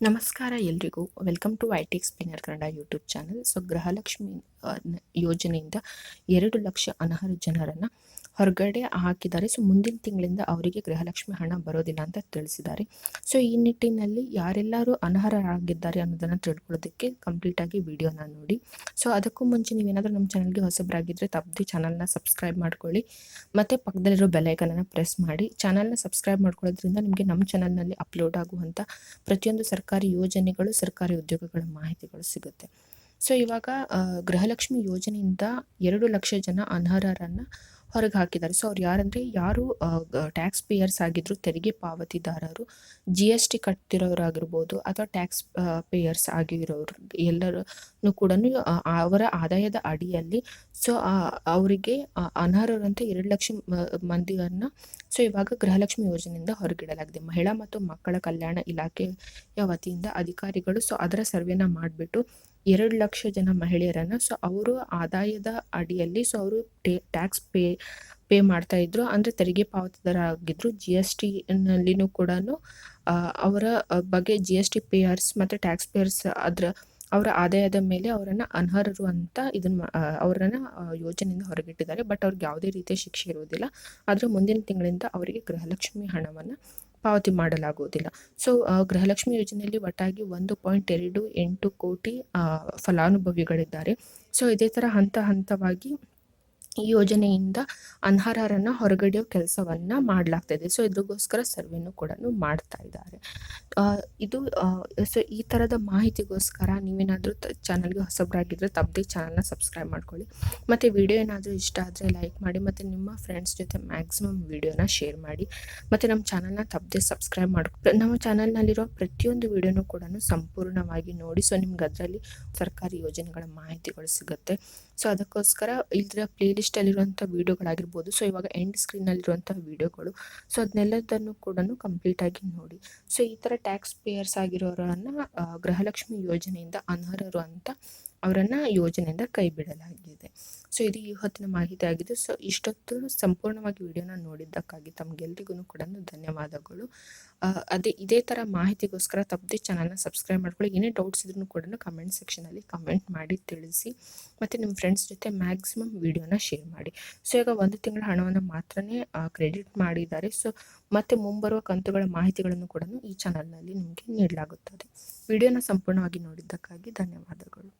ನಮಸ್ಕಾರ ಎಲ್ರಿಗೂ. Welcome to I T explainer Kannada YouTube channel so Gruhalakshmi ಯೋಜನೆಯಿಂದ ಎರಡು ಲಕ್ಷ ಅನರ್ಹ ಜನರನ್ನ ಹೊರಗಡೆ ಹಾಕಿದ್ದಾರೆ. ಸೊ ಮುಂದಿನ ತಿಂಗಳಿಂದ ಅವರಿಗೆ ಗೃಹಲಕ್ಷ್ಮಿ ಹಣ ಬರೋದಿಲ್ಲ ಅಂತ ತಿಳಿಸಿದ್ದಾರೆ. ಸೊ ಈ ನಿಟ್ಟಿನಲ್ಲಿ ಯಾರೆಲ್ಲರೂ ಅನರ್ಹರಾಗಿದ್ದಾರೆ ಅನ್ನೋದನ್ನ ತಿಳ್ಕೊಳ್ಳೋದಕ್ಕೆ ಕಂಪ್ಲೀಟ್ ಆಗಿ ವಿಡಿಯೋನ ನೋಡಿ. ಸೊ ಅದಕ್ಕೂ ಮುಂಚೆ ನೀವೇನಾದರೂ ನಮ್ಮ ಚಾನಲ್ಗೆ ಹೊಸಬರಾಗಿದ್ದರೆ ತಪ್ಪದೆ ಚಾನಲ್ನ ಸಬ್ಸ್ಕ್ರೈಬ್ ಮಾಡ್ಕೊಳ್ಳಿ. ಮತ್ತೆ ಪಕ್ಕದಲ್ಲಿರೋ ಬೆಲೈಕನನ್ನು ಪ್ರೆಸ್ ಮಾಡಿ. ಚಾನಲ್ನ ಸಬ್ಸ್ಕ್ರೈಬ್ ಮಾಡ್ಕೊಳ್ಳೋದ್ರಿಂದ ನಿಮಗೆ ನಮ್ಮ ಚಾನಲ್ನಲ್ಲಿ ಅಪ್ಲೋಡ್ ಆಗುವಂಥ ಪ್ರತಿಯೊಂದು ಸರ್ಕಾರಿ ಯೋಜನೆಗಳು, ಸರ್ಕಾರಿ ಉದ್ಯೋಗಗಳ ಮಾಹಿತಿಗಳು ಸಿಗುತ್ತೆ. ಸೊ ಇವಾಗ ಗೃಹಲಕ್ಷ್ಮಿ ಯೋಜನೆಯಿಂದ ಎರಡು ಲಕ್ಷ ಜನ ಅನರ್ಹರನ್ನ ಹೊರಗೆ ಹಾಕಿದ್ದಾರೆ. ಸೊ ಅವ್ರು ಯಾರಂದ್ರೆ, ಯಾರು ಟ್ಯಾಕ್ಸ್ ಪೇಯರ್ಸ್ ಆಗಿದ್ರು, ತೆರಿಗೆ ಪಾವತಿದಾರರು ಜಿ ಎಸ್ ಟಿ ಕಟ್ತಿರೋರಾಗಿರ್ಬೋದು ಅಥವಾ ಟ್ಯಾಕ್ಸ್ ಪೇಯರ್ಸ್ ಆಗಿರೋರು, ಎಲ್ಲರನ್ನು ಕೂಡ ಅವರ ಆದಾಯದ ಅಡಿಯಲ್ಲಿ ಸೊ ಅವರಿಗೆ ಅನರ್ಹರಂತೆ ಎರಡು ಲಕ್ಷ ಮಂದಿಯನ್ನು ಸೊ ಇವಾಗ ಗೃಹಲಕ್ಷ್ಮಿ ಯೋಜನೆಯಿಂದ ಹೊರಗಿಡಲಾಗಿದೆ. ಮಹಿಳಾ ಮತ್ತು ಮಕ್ಕಳ ಕಲ್ಯಾಣ ಇಲಾಖೆಯ ವತಿಯಿಂದ ಅಧಿಕಾರಿಗಳು ಸೊ ಅದರ ಸರ್ವೆನ ಮಾಡಿಬಿಟ್ಟು ಎರಡು ಲಕ್ಷ ಜನ ಮಹಿಳೆಯರನ್ನು ಸೊ ಅವರು ಆದಾಯದ ಅಡಿಯಲ್ಲಿ ಸೊ ಅವರು ಟ್ಯಾಕ್ಸ್ ಪೇ ಪೇ ಮಾಡ್ತಾ ಇದ್ರು. ಅಂದ್ರೆ ತೆರಿಗೆ ಪಾವತಿದಾರರಾಗಿದ್ದರು ಜಿ ಎಸ್ ಟಿ ನಲ್ಲಿನೂ ಕೂಡ ಅವರ ಬಗ್ಗೆ ಜಿ ಎಸ್ ಟಿ ಪೇಯರ್ಸ್ ಮತ್ತೆ ಟ್ಯಾಕ್ಸ್ ಪೇಯರ್ಸ್ ಅದ್ರ, ಅವರ ಆದಾಯದ ಮೇಲೆ ಅವರನ್ನು ಅನರ್ಹರು ಅಂತ ಇದನ್ನ ಅವರನ್ನು ಯೋಜನೆಯಿಂದ ಹೊರಗಿಟ್ಟಿದ್ದಾರೆ. ಬಟ್ ಅವ್ರಿಗೆ ಯಾವುದೇ ರೀತಿಯ ಶಿಕ್ಷೆ ಇರುವುದಿಲ್ಲ. ಆದರೆ ಮುಂದಿನ ತಿಂಗಳಿಂದ ಅವರಿಗೆ ಗೃಹಲಕ್ಷ್ಮಿ ಹಣವನ್ನ ಪಾವತಿ ಮಾಡಲಾಗುವುದಿಲ್ಲ. ಸೊ ಗೃಹಲಕ್ಷ್ಮಿ ಯೋಜನೆಯಲ್ಲಿ ಒಟ್ಟಾಗಿ ಒಂದು ಪಾಯಿಂಟ್ ಎರಡು ಎಂಟು ಕೋಟಿ ಫಲಾನುಭವಿಗಳಿದ್ದಾರೆ. ಸೊ ಇದೇ ತರ ಹಂತ ಹಂತವಾಗಿ ಈ ಯೋಜನೆಯಿಂದ ಅನರ್ಹರನ್ನ ಹೊರಗಡೆಯೋ ಕೆಲಸವನ್ನ ಮಾಡಲಾಗ್ತಿದೆ. ಸೊ ಇದಕ್ಕೋಸ್ಕರ ಸರ್ವೆನೂ ಕೂಡ ಮಾಡ್ತಾ ಇದ್ದಾರೆ. ಇದು ಸೊ ಈ ತರದ ಮಾಹಿತಿಗೋಸ್ಕರ ನೀವೇನಾದರೂ ಚಾನಲ್ಗೆ ಹೊಸಬರಾಗಿದ್ದರೆ ತಪ್ಪದೆ ಚಾನಲ್ನ ಸಬ್ಸ್ಕ್ರೈಬ್ ಮಾಡ್ಕೊಳ್ಳಿ. ಮತ್ತೆ ವಿಡಿಯೋ ಏನಾದರೂ ಇಷ್ಟ ಆದರೆ ಲೈಕ್ ಮಾಡಿ, ಮತ್ತೆ ನಿಮ್ಮ ಫ್ರೆಂಡ್ಸ್ ಜೊತೆ ಮ್ಯಾಕ್ಸಿಮಮ್ ವಿಡಿಯೋನ ಶೇರ್ ಮಾಡಿ, ಮತ್ತೆ ನಮ್ಮ ಚಾನಲ್ನ ತಪ್ಪದೆ ಸಬ್ಸ್ಕ್ರೈಬ್ ಮಾಡ್ಕೊ, ನಮ್ಮ ಚಾನಲ್ನಲ್ಲಿರೋ ಪ್ರತಿಯೊಂದು ವಿಡಿಯೋನೂ ಕೂಡ ಸಂಪೂರ್ಣವಾಗಿ ನೋಡಿ. ಸೊ ನಿಮ್ಗೆ ಅದರಲ್ಲಿ ಸರ್ಕಾರಿ ಯೋಜನೆಗಳ ಮಾಹಿತಿಗಳು ಸಿಗುತ್ತೆ. ಸೊ ಅದಕ್ಕೋಸ್ಕರ ಇದರ ಪ್ಲೇ ಲಿಸ್ಟಲ್ಲಿರುವಂಥ ವೀಡಿಯೋಗಳಾಗಿರ್ಬೋದು. ಸೊ ಇವಾಗ ಎಂಡ್ ಸ್ಕ್ರೀನಲ್ಲಿರುವಂಥ ವಿಡಿಯೋಗಳು. ಸೊ ಅದನ್ನೆಲ್ಲದನ್ನು ಕೂಡ ಕಂಪ್ಲೀಟ್ ಆಗಿ ನೋಡಿ. ಸೊ ಈ ಥರ ಟ್ಯಾಕ್ಸ್ ಪೇಯರ್ಸ್ ಆಗಿರೋರನ್ನು ಗೃಹಲಕ್ಷ್ಮಿ ಯೋಜನೆಯಿಂದ ಅನರ್ಹರು ಅಂತ ಅವರನ್ನ ಯೋಜನೆಯಿಂದ ಕೈ ಬಿಡಲಾಗಿದೆ ಸೊ ಇದು ಈ ಹೊತ್ತಿನ ಮಾಹಿತಿ ಆಗಿದೆ ಸೊ ಇಷ್ಟೊತ್ತು ಸಂಪೂರ್ಣವಾಗಿ ವಿಡಿಯೋನ ನೋಡಿದ್ದಕ್ಕಾಗಿ ತಮಗೆಲ್ರಿಗೂ ಕೂಡ ಧನ್ಯವಾದಗಳು. ಅದೇ ಇದೇ ಥರ ಮಾಹಿತಿಗೋಸ್ಕರ ತಪ್ಪದೆ ಚಾನಲ್ನ ಸಬ್ಸ್ಕ್ರೈಬ್ ಮಾಡ್ಕೊಳ್ಳಿ. ಏನೇ ಡೌಟ್ಸ್ ಇದ್ರೂ ಕೂಡ ಕಮೆಂಟ್ ಸೆಕ್ಷನಲ್ಲಿ ಕಮೆಂಟ್ ಮಾಡಿ ತಿಳಿಸಿ. ಮತ್ತು ನಿಮ್ಮ ಫ್ರೆಂಡ್ಸ್ ಜೊತೆ ಮ್ಯಾಕ್ಸಿಮಮ್ ವಿಡಿಯೋನ ಶೇರ್ ಮಾಡಿ. ಸೊ ಈಗ ಒಂದು ತಿಂಗಳ ಹಣವನ್ನು ಮಾತ್ರನೇ ಕ್ರೆಡಿಟ್ ಮಾಡಿದ್ದಾರೆ. ಸೊ ಮತ್ತೆ ಮುಂಬರುವ ಕಂತುಗಳ ಮಾಹಿತಿಗಳನ್ನು ಕೂಡ ಈ ಚಾನಲ್ನಲ್ಲಿ ನಿಮಗೆ ನೀಡಲಾಗುತ್ತದೆ. ವಿಡಿಯೋನ ಸಂಪೂರ್ಣವಾಗಿ ನೋಡಿದ್ದಕ್ಕಾಗಿ ಧನ್ಯವಾದಗಳು.